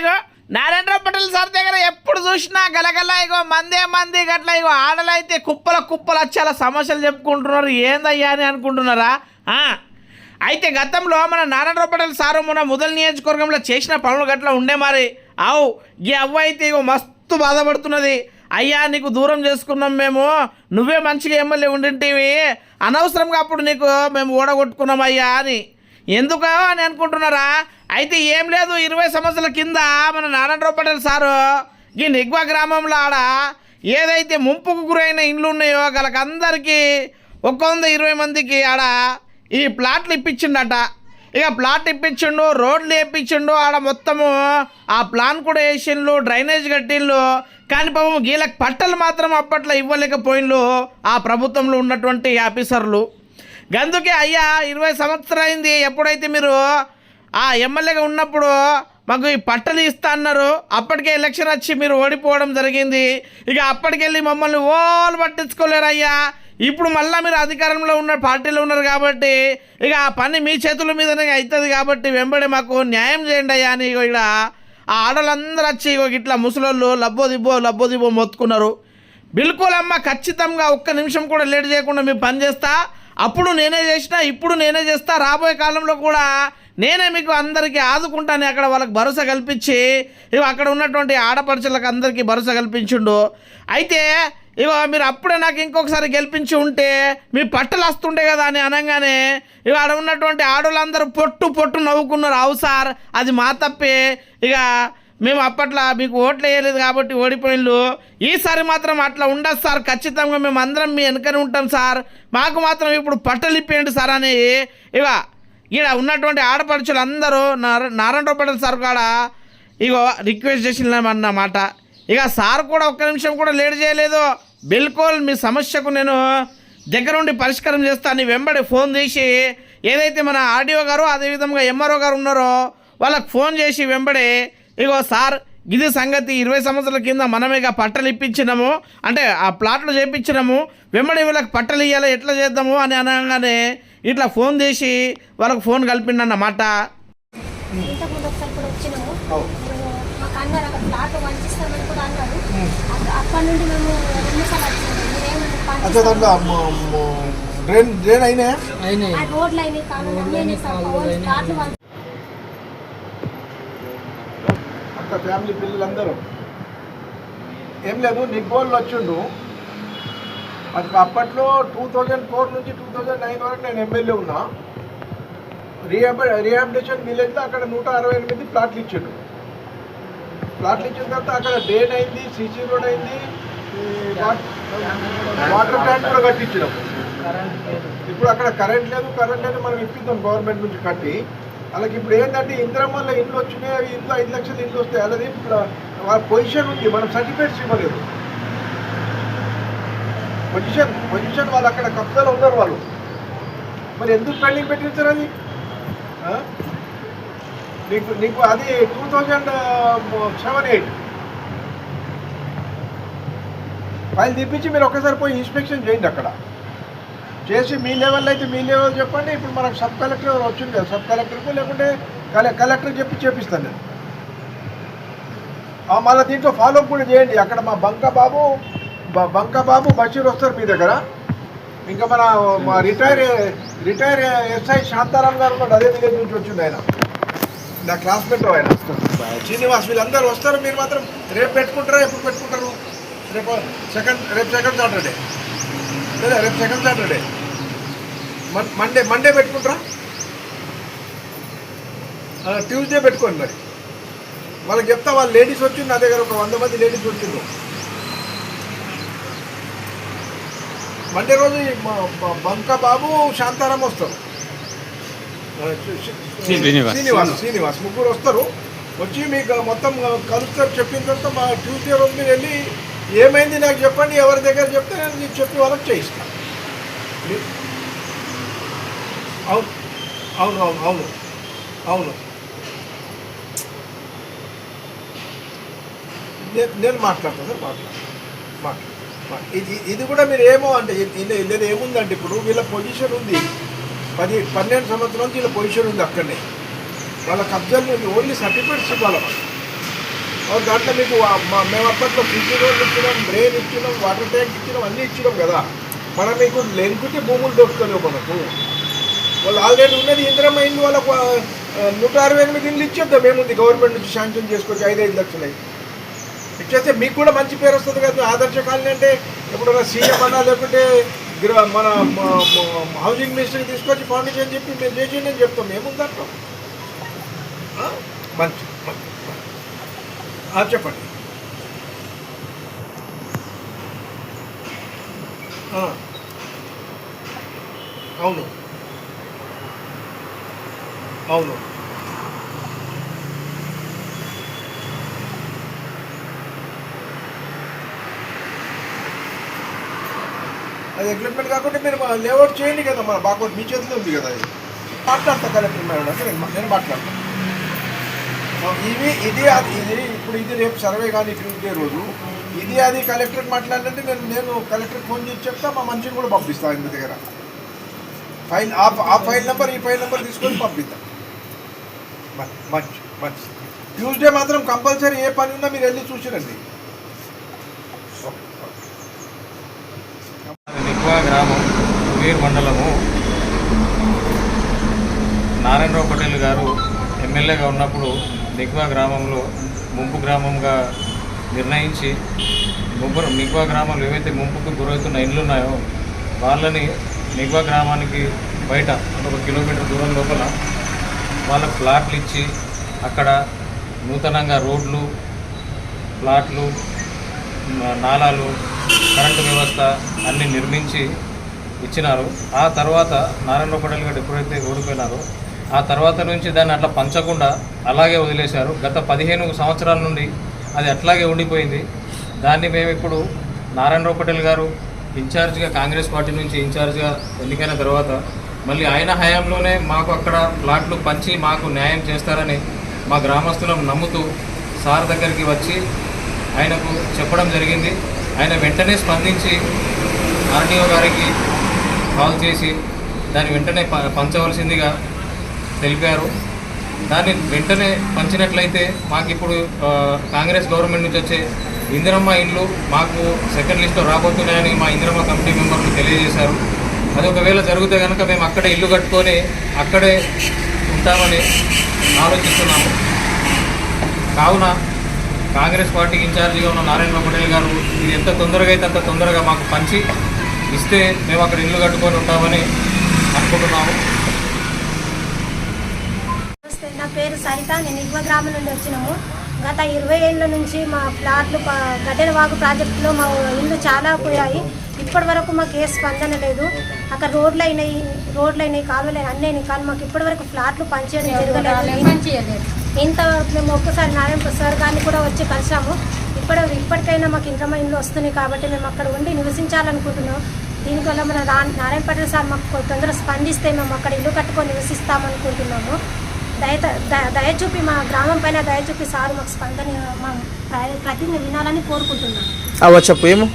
ఇగో Narayana Rao Patel sir దగ్గర ఎప్పుడు చూసినా గలగల ఇగో మందే మంది గట్ల ఇగో ఆడలైతే కుప్పల కుప్పలు చాలా సమస్యలు చెప్పుకుంటున్నారు. ఏందయ్యా అని అనుకుంటున్నారా? అయితే గతంలో మన నారాయణరావు పటేల్ సారు మన మొదలు నియోజకవర్గంలో చేసిన పనులు గట్ల ఉండే మరి. అవు ఈ అవ్వ అయితే ఇగో మస్తు బాధపడుతున్నది. అయ్యా నీకు దూరం చేసుకున్నాం మేము. నువ్వే మంచిగా ఎమ్మెల్యే ఉండింటివి. అనవసరంగా అప్పుడు నీకు మేము ఓడగొట్టుకున్నాం అయ్యా అని. ఎందుకు అని అనుకుంటున్నారా? అయితే ఏం లేదు ఇరవై సంవత్సరాల కింద మన నారాయణరావు పటేల్ సారు ఈ నిగ్వా గ్రామంలో ఆడ ఏదైతే ముంపుకు గురైన ఇండ్లు ఉన్నాయో వాళ్ళకందరికీ ఒక్క వంద ఇరవై మందికి ఆడ ఈ ప్లాట్లు ఇప్పించిండట. ఇక ప్లాట్ ఇప్పించిండు రోడ్లు వేయించిండు ఆడ మొత్తము ఆ ప్లాన్ కూడా వేసిండ్లు డ్రైనేజ్ కట్టిండ్లు. కానీ పాపం వీళ్ళకి పట్టలు మాత్రం అప్పట్లో ఇవ్వలేకపోయిండ్లు ఆ ప్రభుత్వంలో ఉన్నటువంటి ఆఫీసర్లు. గందుకే అయ్యా ఇరవై సంవత్సరాలైంది. ఎప్పుడైతే మీరు ఆ ఎమ్మెల్యేగా ఉన్నప్పుడు మాకు ఈ పట్టలు ఇస్తా అన్నారు అప్పటికే ఎలక్షన్ వచ్చి మీరు ఓడిపోవడం జరిగింది. ఇక అప్పటికెళ్ళి మమ్మల్ని ఓలు పట్టించుకోలేరు అయ్యా ఇప్పుడు మళ్ళీ మీరు అధికారంలో ఉన్న పార్టీలో ఉన్నారు కాబట్టి ఇక ఆ పని మీ చేతుల మీదనే అవుతుంది కాబట్టి వెంబడి మాకు న్యాయం చేయండి అయ్యా అని ఇగో ఇక్కడ ఆ ఆడలందరూ వచ్చి ఇగో ఇట్లా ముసలోళ్ళు లబ్బో దిబ్బో లబ్బో దిబ్బో మొత్తుకున్నారు. బిల్కుల్ అమ్మ ఖచ్చితంగా ఒక్క నిమిషం కూడా లేట్ చేయకుండా మేము పని చేస్తా. అప్పుడు నేనే చేసిన ఇప్పుడు నేనే చేస్తా రాబోయే కాలంలో కూడా నేనే మీకు అందరికీ ఆదుకుంటాను అక్కడ వాళ్ళకి భరోసా కల్పించి ఇవి అక్కడ ఉన్నటువంటి ఆడపడుచులకు అందరికీ భరోసా కల్పించుండు. అయితే ఇగో మీరు అప్పుడే నాకు ఇంకొకసారి గెలిపించి ఉంటే మీ పట్టలు వస్తుండే కదా అని అనగానే ఇక ఆడ ఉన్నటువంటి ఆడవాళ్ళందరూ పొట్టు పొట్టు నవ్వుకున్నారు. అవు సార్ అది మా తప్పే. ఇక మేము అప్పట్లో మీకు ఓట్లు వేయలేదు కాబట్టి ఓడిపోయిన్లు. ఈసారి మాత్రం అట్లా ఉండదు సార్ ఖచ్చితంగా మేము అందరం మీ వెనకనే ఉంటాం సార్. మాకు మాత్రం ఇప్పుడు పట్టలు ఇప్పేయండి సార్ అని ఇక ఈడ ఉన్నటువంటి ఆడపడుచులు అందరూ నార నారాయణరావు సార్ కూడా ఇగో రిక్వెస్ట్ చేసినామన్నమాట ఇక సార్ కూడా ఒక్క నిమిషం కూడా లేట్ చేయలేదు. బిల్కుల్ మీ సమస్యకు నేను దగ్గరుండి పరిష్కారం చేస్తాను వెంబడి ఫోన్ చేసి ఏదైతే మన ఆర్డీఓ గారు అదేవిధంగా ఎంఆర్ఓ గారు ఉన్నారో వాళ్ళకి ఫోన్ చేసి వెంబడి ఇగో సార్ ఇది సంగతి ఇరవై సంవత్సరాల కింద మనమే ఇక పట్టలు ఇప్పించినాము. అంటే ఆ ప్లాట్లు చేయించినాము వెంబడి వీళ్ళకి పట్టలు ఇవ్వాలి ఎట్లా చేద్దాము అని అనగానే ఇట్లా ఫోన్ చేసి వాళ్ళకి ఫోన్ కలిపిండన్నమాట. అచ్చా దాంట్లో డ్రైన్ డ్రైన్ అయినాయా? ఆ రోడ్లు అయినాయి కాలువలు అన్నీ అయినాయి సార్ ఓన్లీ ప్లాట్లు వంచి అంత ఫ్యామిలీ పిల్లలందరూ. ఏం లేదు నిగ్గోళ్ళు వచ్చిండు. అది అప్పట్లో టూ థౌజండ్ ఫోర్ నుంచి టూ థౌజండ్ నైన్ వరకు నేను ఎమ్మెల్యే ఉన్నా. రిహాబ్ రిహాబిలిటేషన్ విలేజ్లో అక్కడ నూట అరవై ఎనిమిది ప్లాట్లు ఇచ్చిండు. ప్లాట్లు ఇచ్చిన తర్వాత అక్కడ డ్రైన్ అయింది సీసీ రోడ్ అయింది వాటర్ ట్యాంక్ కూడా కట్టించినాం. ఇప్పుడు అక్కడ కరెంట్ లేదు కరెంట్ లేదు మనం ఇప్పిద్దాం గవర్నమెంట్ నుంచి కట్టి. అలాగే ఇప్పుడు ఏంటంటే ఇంద్రం వల్ల ఇండ్లు వచ్చినాయి అవి ఇంట్లో ఐదు లక్షల ఇండ్లు వస్తాయి. అలాగే ఇప్పుడు వాళ్ళ పొజిషన్ ఉంది మనం సర్టిఫికేట్స్ ఇవ్వలేదు. పొజిషన్ పొజిషన్ వాళ్ళు అక్కడ కబ్జాలో ఉన్నారు వాళ్ళు. మరి ఎందుకు పెండింగ్ పెట్టించారు అది? నీకు నీకు అది two thousand seven eight. File తెప్పించి మీరు ఒక్కసారి పోయి ఇన్స్పెక్షన్ చేయండి అక్కడ. చేసి మీ లెవెల్ అయితే మీ లెవెల్ చెప్పండి. ఇప్పుడు మనకు సబ్ కలెక్టర్ ఎవరు వచ్చింది కదా సబ్ కలెక్టర్కు లేకుంటే కలె కలెక్టర్ చెప్పి చేపిస్తాను నేను. మళ్ళీ దీంట్లో ఫాలో కూడా చేయండి. అక్కడ మా బంక బాబు బ- బాబు బషీర్ వస్తారు మీ దగ్గర. ఇంకా మన మా రిటైర్ రిటైర్ ఎస్ఐ శాంతారాం గారు ఉన్నాడు అదే విలేజ్ నుంచి వచ్చింది ఆయన. నా క్లాస్మేట్ ఆయన. శ్రీనివాస్ వీళ్ళందరూ వస్తారు. మీరు మాత్రం రేపు పెట్టుకుంటారా ఎప్పుడు పెట్టుకుంటారు? రేపు సెకండ్ రేపు సెకండ్ సాటర్డే లేదా రేపు సెకండ్ సాటర్డే మండే మండే పెట్టుకుంటారా? ట్యూస్డే పెట్టుకోండి మరి. వాళ్ళకి చెప్తా వాళ్ళు లేడీస్ వచ్చింది నా దగ్గర ఒక వంద మంది లేడీస్ వచ్చిండ్రు. మండే రోజు బంక బాబు శాంతారాం వస్తారు. శ్రీనివాస్. శ్రీనివాస్ ముగ్గురు వస్తారు. వచ్చి మీకు మొత్తం కలుస్తారు చెప్పిన తర్వాత మా ట్యూస్డే రోజు మీరు వెళ్ళి ఏమైంది నాకు చెప్పండి ఎవరి దగ్గర చెప్తే నేను మీకు చెప్పి వాళ్ళకి చేయిస్తాను అవును అవును అవును అవును అవును. నేను మాట్లాడతాను సార్ మాట్లాడతాను మాట్లాడతాను. ఇది ఇది కూడా మీరు ఏమో అంటే ఇది- ఇది ఏముందంటే ఇప్పుడు వీళ్ళ పొజిషన్ ఉంది. పది పన్నెండు సంవత్సరాల నుంచి వీళ్ళ పొజిషన్ ఉంది అక్కడనే. వాళ్ళ కబ్జాలు ఓన్లీ సర్టిఫికేట్స్ ఇవ్వాలి వాళ్ళు. దాంట్లో మీకు మేము అప్పట్లో ఫ్రిడ్జ్ రోడ్లు ఇచ్చినాం బ్రెయిన్ ఇచ్చినాం వాటర్ ట్యాంక్ ఇచ్చినాం అన్నీ ఇచ్చినాం కదా. మనం మీకు లెంకుతే భూములు దొరుకుతలేవు మనకు. వాళ్ళు ఆల్రెడీ ఉన్నది ఇంద్రమ్మ ఇల్లు వాళ్ళకు నూట అరవై ఎనిమిది ఇల్లు ఇచ్చేద్దాం ఏముంది? గవర్నమెంట్ నుంచి శాంక్షన్ చేసుకోవచ్చు ఐదు ఐదు లక్షలు ఇచ్చేస్తే మీకు కూడా మంచి పేరు వస్తుంది కదా. ఆదర్శ కాలనీ అంటే ఎప్పుడైనా సీఎం అన్నా లేకుంటే మన హౌసింగ్ మినిస్టర్కి తీసుకొచ్చి ఫౌండేషన్ చెప్పి మేము చేసి నేను చెప్తాం. ఏముంది దాంట్లో? మంచి చెప్పండి. అవును. అవును. అది అగ్రిమెంట్ కాకుండా మీరు లేఅవుట్ చేయండి కదా మన బాగోట్ మీ చేతిలో ఉంది కదా అది మాట్లాడతా కలెక్టర్ మేడం. అంటే నేను మాట్లాడతాను ఇవి ఇది అది ఇది ఇప్పుడు ఇది రేపు సర్వే కానీ ట్యూస్డే రోజు. ఇది అది కలెక్టర్ మాట్లాడాలంటే నేను నేను కలెక్టర్ ఫోన్ చేసి చెప్తా మా మనిషిని కూడా పంపిస్తాను ఇంటి దగ్గర. ఫైల్ ఆ ఫైల్ నెంబర్ ఈ ఫైల్ నెంబర్ తీసుకొని పంపిద్దాం. మ- మంచి మంచి. ట్యూస్డే మాత్రం కంపల్సరీ ఏ పని ఉన్నా మీరు వెళ్ళి చూసిరండి. ఎక్కువ గ్రామం వీర్ మండలము. నారాయణరావు పటేల్ గారు ఎమ్మెల్యేగా ఉన్నప్పుడు నిక్వా గ్రామంలో ముంపు గ్రామంగా నిర్ణయించి ముంపు నిక్వా గ్రామంలో ఏవైతే ముంపుకు గురవుతున్న ఇండ్లు ఉన్నాయో వాళ్ళని నిక్వా గ్రామానికి బయట ఒక కిలోమీటర్ దూరం లోపల వాళ్ళకు ప్లాట్లు ఇచ్చి అక్కడ నూతనంగా రోడ్లు ప్లాట్లు నాలాలు కరెంటు వ్యవస్థ అన్నీ నిర్మించి ఇచ్చినారు. ఆ తర్వాత నారాయణ పటేల్ గారు ఎప్పుడైతే ఓడిపోయినారో ఆ తర్వాత నుంచి దాన్ని అట్లా పంచకుండా అలాగే వదిలేశారు. గత పదిహేను సంవత్సరాల నుండి అది అట్లాగే ఉండిపోయింది. దాన్ని మేము ఇప్పుడు నారాయణరావు పటేల్ గారు ఇన్ఛార్జ్గా కాంగ్రెస్ పార్టీ నుంచి ఇన్ఛార్జ్గా ఎన్నికైన తర్వాత మళ్ళీ ఆయన హయాంలోనే మాకు అక్కడ ప్లాట్లు పంచి మాకు న్యాయం చేస్తారని మా గ్రామస్తులను నమ్ముతూ సార్ దగ్గరికి వచ్చి ఆయనకు చెప్పడం జరిగింది. ఆయన వెంటనే స్పందించి ఆర్డీఓ గారికి కాల్ చేసి దాన్ని వెంటనే ప- పంచవలసిందిగా తెలిపారు. దాన్ని వెంటనే పంచినట్లయితే మాకు ఇప్పుడు కాంగ్రెస్ గవర్నమెంట్ నుంచి వచ్చే ఇందిరమ్మ ఇండ్లు మాకు సెకండ్ లిస్ట్లో రాబోతున్నాయని మా ఇందిరమ్మ కమిటీ మెంబర్లు తెలియజేశారు. అది ఒకవేళ జరిగితే కనుక మేము అక్కడే ఇల్లు కట్టుకొని అక్కడే ఉంటామని ఆలోచిస్తున్నాము. కావున కాంగ్రెస్ పార్టీకి ఇన్ఛార్జిగా ఉన్న నారాయణ పటేల్ గారు ఇది ఎంత తొందరగా అయితే అంత తొందరగా మాకు పంచి ఇస్తే మేము అక్కడ ఇల్లు కట్టుకొని ఉంటామని అనుకుంటున్నాము. పేరు సరిత నేను ఇవ్వ గ్రామం నుండి వచ్చినాము. గత ఇరవై ఏళ్ళ నుంచి మా ప్లాట్లు ప- గడ్డెల వాగు ప్రాజెక్టులో మా ఇల్లు చాలా పోయాయి. ఇప్పటి వరకు మాకు ఏ స్పందన లేదు. అక్కడ రోడ్లు అయినాయి రోడ్లు అయినాయి కాలువలు అన్నీ అయినాయి. కానీ మాకు ఇప్పటి వరకు ఫ్లాట్లు పంచేయడం జరగలేదు. ఇంత మేము ఒక్కసారి నారాయణ సార్ గారిని కూడా వచ్చి కలిసాము. ఇప్పటి ఇప్పటికైనా మాకు ఇంద్రమ ఇల్లు వస్తున్నాయి కాబట్టి మేము అక్కడ ఉండి నివసించాలనుకుంటున్నాం. దీనివల్ల మన రా నారాయణ పటేల్ సార్ మాకు తొందరగా స్పందిస్తే మేము అక్కడ ఇల్లు కట్టుకొని నివసిస్తామనుకుంటున్నాము. దయ ద- దయ చూపి మా గ్రామం పైన దయ చూపి సార్ మాకు స్పందన మా వినాలని కోరుకుంటున్నాను అవ చెప్పు ఏమో?